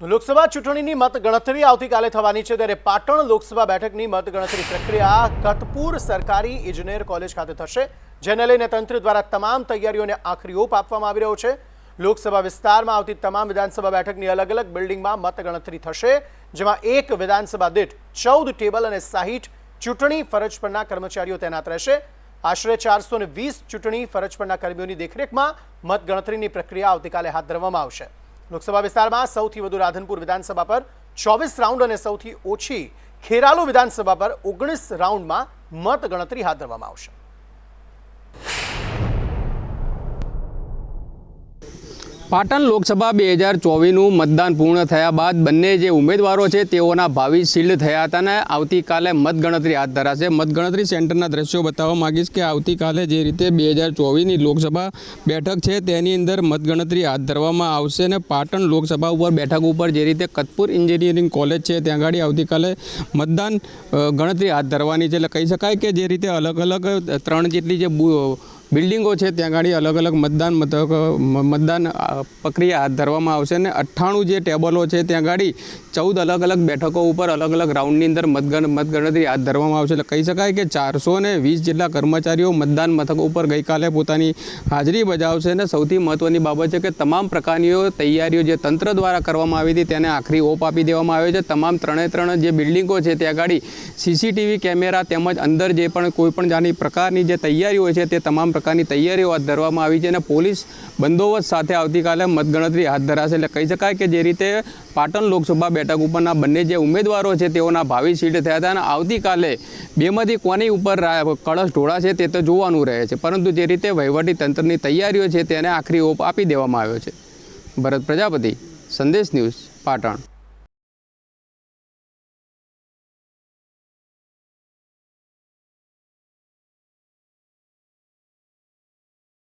લોકસભા ચૂંટણીની મતગણતરી આવતીકાલે થવાની છે ત્યારે પાટણ લોકસભા બેઠકની મતગણતરી પ્રક્રિયા કતપુર સરકારી ઇજનેર કોલેજ ખાતે થશે, જેને લઈને તંત્ર દ્વારા તમામ તૈયારીઓને આખરી ઓપ આપવામાં આવી રહ્યો છે. લોકસભા વિસ્તારમાં આવતી તમામ વિધાનસભા બેઠકની અલગ અલગ બિલ્ડિંગમાં મતગણતરી થશે, જેમાં એક વિધાનસભા દીઠ ચૌદ ટેબલ અને સાહીઠ ચૂંટણી ફરજ પરના કર્મચારીઓ તૈનાત રહેશે. આશરે ચારસો વીસ ચૂંટણી ફરજ પરના કર્મીઓની દેખરેખમાં મતગણતરીની પ્રક્રિયા આવતીકાલે હાથ ધરવામાં આવશે. લોકસભા વિસ્તારમાં સૌથી વધુ રાધનપુર વિધાનસભા પર ચોવીસ રાઉન્ડ અને સૌથી ઓછી ખેરાલુ વિધાનસભા પર ઓગણીસ રાઉન્ડમાં મતગણતરી હાથ ધરવામાં આવશે. પાટણ લોકસભા બે હજાર ચોવીસનું મતદાન પૂર્ણ થયા બાદ બંને જે ઉમેદવારો છે તેઓના ભાવિ શિલ્ડ થયા હતા અને આવતીકાલે મતગણતરી હાથ ધરાશે. મતગણતરી સેન્ટરના દ્રશ્યો બતાવવા માગીશ કે આવતીકાલે જે રીતે બે હજાર ચોવીસની લોકસભા બેઠક છે તેની અંદર મતગણતરી હાથ ધરવામાં આવશે અને પાટણ લોકસભા ઉપર બેઠક ઉપર જે રીતે કતપુર એન્જિનિયરિંગ કોલેજ છે ત્યાં આગળ આવતીકાલે મતદાન ગણતરી હાથ ધરવાની છે. એટલે કહી શકાય કે જે રીતે અલગ અલગ ત્રણ જેટલી જે બિલ્ડિંગો છે, ત્યાં આગળ અલગ અલગ મતદાન મથક મતદાન પ્રક્રિયા હાથ ધરવામાં આવશે અને અઠ્ઠાણું જે ટેબલો છે, ત્યાં આગળ ચૌદ અલગ અલગ બેઠકો ઉપર અલગ અલગ રાઉન્ડની અંદર મતગણ, મતગણતરી હાથ ધરવામાં આવશે. એટલે કહી શકાય કે ચારસો ને વીસ જેટલા કર્મચારીઓ મતદાન મથકો ઉપર ગઈકાલે પોતાની હાજરી બજાવશે. અને સૌથી મહત્ત્વની બાબત છે કે તમામ પ્રકારની તૈયારીઓ જે તંત્ર દ્વારા કરવામાં આવી હતી, તેને આખરી ઓપ આપી દેવામાં આવ્યો છે. તમામ ત્રણે ત્રણ જે બિલ્ડિંગો છે, ત્યાં આગળ સીસીટીવી કેમેરા તેમજ અંદર જે પણ કોઈપણ જાની પ્રકારની જે તૈયારીઓ છે, તે તમામ પ્રકારની તૈયારીઓ હાથ ધરવામાં આવી છે અને પોલીસ બંદોબસ્ત સાથે આવતીકાલે મતગણતરી હાથ ધરાશે. એટલે કહી શકાય કે જે રીતે પાટણ લોકસભા બેઠક ઉપરના બંને જે ઉમેદવારો છે તેઓના ભાવિ સીટ થયા હતા અને આવતીકાલે બેમાંથી કોની ઉપર કળશ ઢોળાશે તે તો જોવાનું રહે છે. પરંતુ જે રીતે વહીવટી તંત્રની તૈયારીઓ છે તેને આખરી ઓપ આપી દેવામાં આવ્યો છે. ભરત પ્રજાપતિ, સંદેશ ન્યૂઝ, પાટણ.